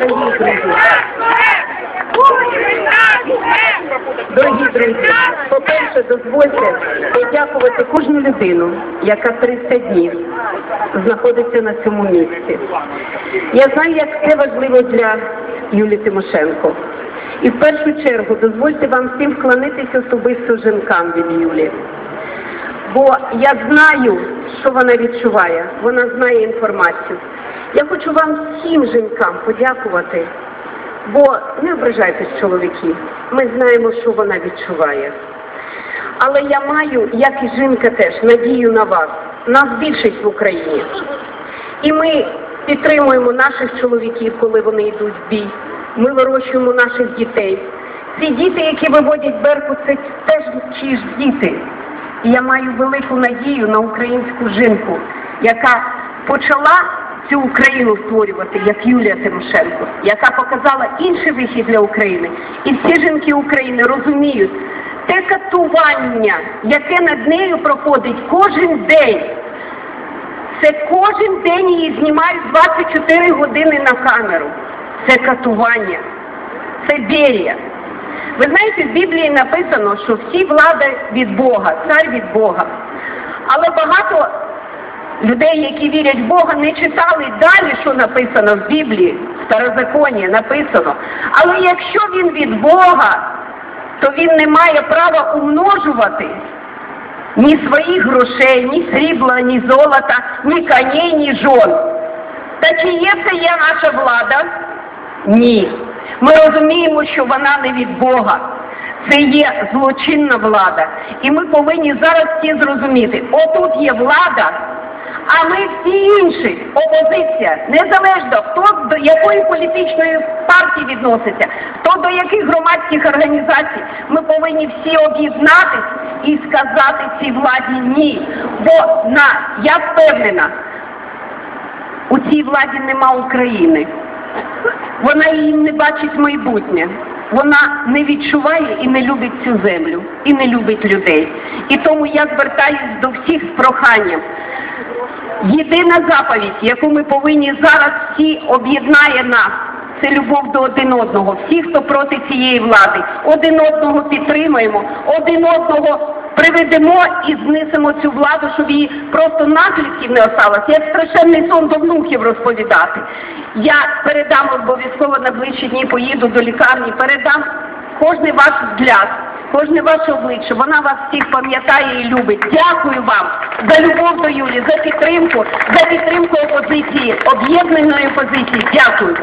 Дорогі друзі, дорогі друзі, по-перше, дозвольте подякувати кожну людину, яка 30 днів знаходиться на цьому місці. Я знаю, як це важливо для Юлії Тимошенко. І в першу чергу дозвольте вам всім вклонитися особисто жінкам від Юлі. Бо я знаю, що вона відчуває, вона знає інформацію. Я хочу вам всім жінкам подякувати, бо не ображайтесь, чоловіки, ми знаємо, що вона відчуває. Але я маю, як і жінка теж, надію на вас. Нас більшість в Україні. І ми підтримуємо наших чоловіків, коли вони йдуть в бій. Ми вирощуємо наших дітей. Ці діти, які виводять Беркут, це теж чиї ж діти. І я маю велику надію на українську жінку, яка почала цю Україну створювати, як Юлія Тимошенко, яка показала інший вихід для України. І всі жінки України розуміють те катування, яке над нею проходить кожен день. Це кожен день її знімають 24 години на камеру. Це катування, це берія. Ви знаєте, в Біблії написано, що всі влади від Бога, цар від Бога. Але багато людей, які вірять в Бога, не читали далі, що написано в Біблії, в Старозаконі написано. Але якщо він від Бога, то він не має права умножувати ні своїх грошей, ні срібла, ні золота, ні коней, ні жон. Та чи є це є наша влада? Ні. Ми розуміємо, що вона не від Бога. Це є злочинна влада. І ми повинні зараз всі зрозуміти, отут є влада, а ми всі інші, опозиція, незалежно хто до якої політичної партії відноситься, хто до яких громадських організацій, ми повинні всі об'єднатись і сказати цій владі ні. Бо на я впевнена, у цій владі нема України. Вона її не бачить майбутнє. Вона не відчуває і не любить цю землю, і не любить людей. І тому я звертаюсь до всіх з проханням. Єдина заповідь, яку ми повинні зараз всі об'єднає нас, це любов до один одного. Всі, хто проти цієї влади, один одного підтримаємо, один одного приведемо і знесемо цю владу, щоб її просто наслідків не осталось. Як страшенний сон до внуків розповідати. Я передам обов'язково на ближчі дні, поїду до лікарні, передам кожний ваш взгляд. Кожне ваше обличчя, вона вас всіх пам'ятає і любить. Дякую вам за любов до Юлі, за підтримку, за підтримку опозиції, об'єднаної опозиції. Дякую.